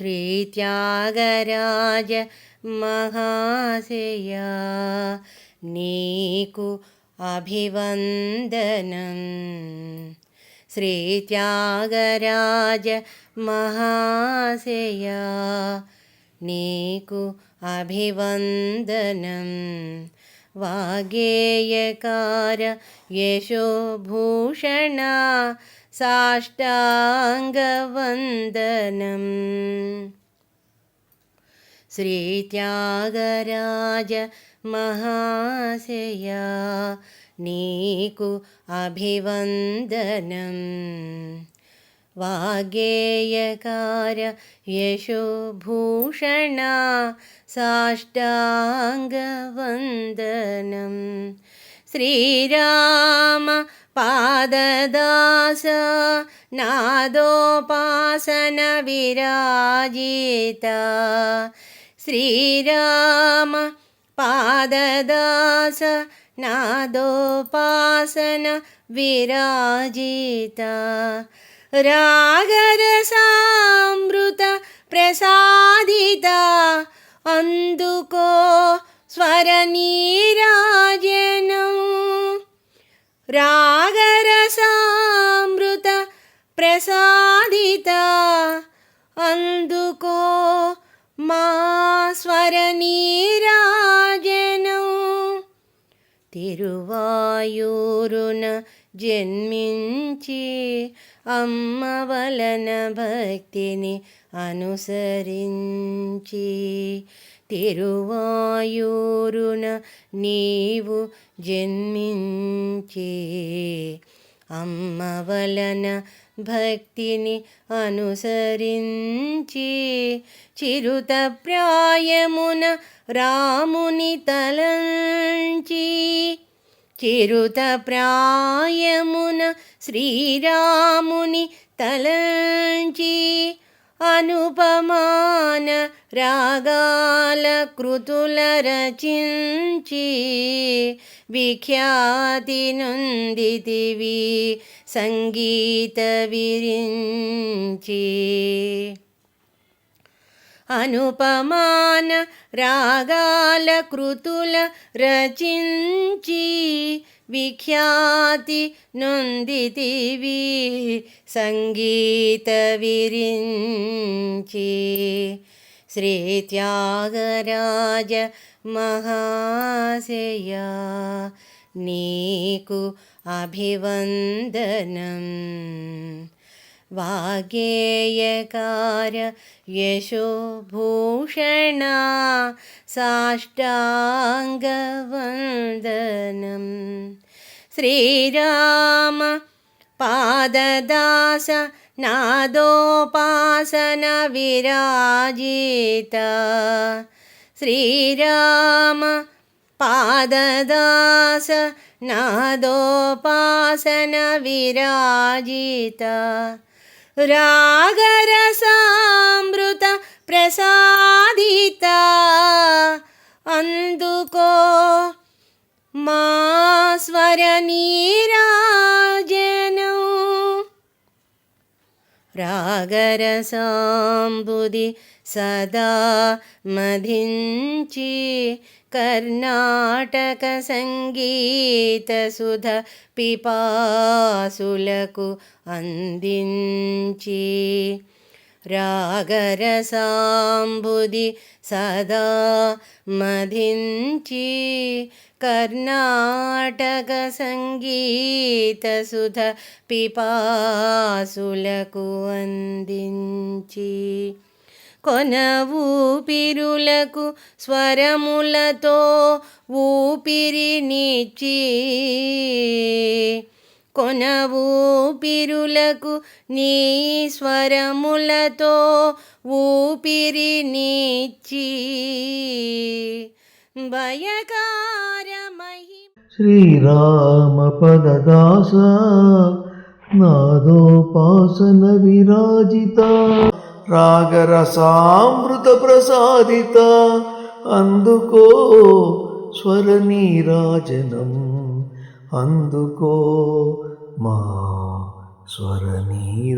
శ్రీత్యాగరాజ మహాశయా నీకు అభివందనం శ్రీత్యాగరాజ మహాశయా నీకు అభివందనం వాగేయకార యశోభూషణ साष्टाङ्गवन्दनम् श्रीत्यागराज महाशया नीकु अभिवन्दनम् वाग्ेयकार यशोभूषणा साष्टाङ्गन्दनं श्रीराम పాదదాస నాదోపాసన విరాజిత శ్రీరామ పాదదాస నాదోపాసన విరాజిత రాగర సామృత ప్రసాదిత. అందుకో స్వర నీరాజనం రాగరసామృత ప్రసాదిత. అందుకో మా స్వరనీరాజనం. తిరువాయూరున జన్మించి అమ్మ వలన భక్తిని అనుసరించి తిరువాయూరున నీవు జన్మించి అమ్మ వలన భక్తిని అనుసరించి చిరుత ప్రాయమున రాముని తలంచి చిరుత ప్రాయమున శ్రీరాముని తలంచి అనుపమాన రాగాల కృతుల రచించి విఖ్యాతి నందితివి సంగీత విరించి. అనుపమాన రాగాల కృతుల రచించి విఖ్యాతి నొందితివి సంగీత విరించి. శ్రీ త్యాగరాజ మహాశయా నీకు అభివందనం. वागेयकार यशोभूषणा साष्टाङ्गवन्दनं श्रीराम पाददास नादोपासनविराजिता श्रीराम पाददास नादोपासनविराजिता రాగరసామృత ప్రసాదిత అందుకో మా స్వర రాగరసాంబుది సదా మధించి కర్ణాటక సంగీత సుధ పిపాసులకు అందించి రాగరసాంబుది సదా మధించి కర్ణాటక సంగీత సుధ పిపాసులకు అందించి కొన ఊపిరులకు స్వరములతో ఊపిరినిచ్చి కొన ఊపిరులకు నీ స్వరములతో ఊపిరినిచ్చి భయకారమహి శ్రీరామపదదాస నాదోపాసన విరాజిత రాగరసామృత ప్రసాదిత అందుకో స్వర నీరాజనం. అందుకో మా స్వరనీరాజనం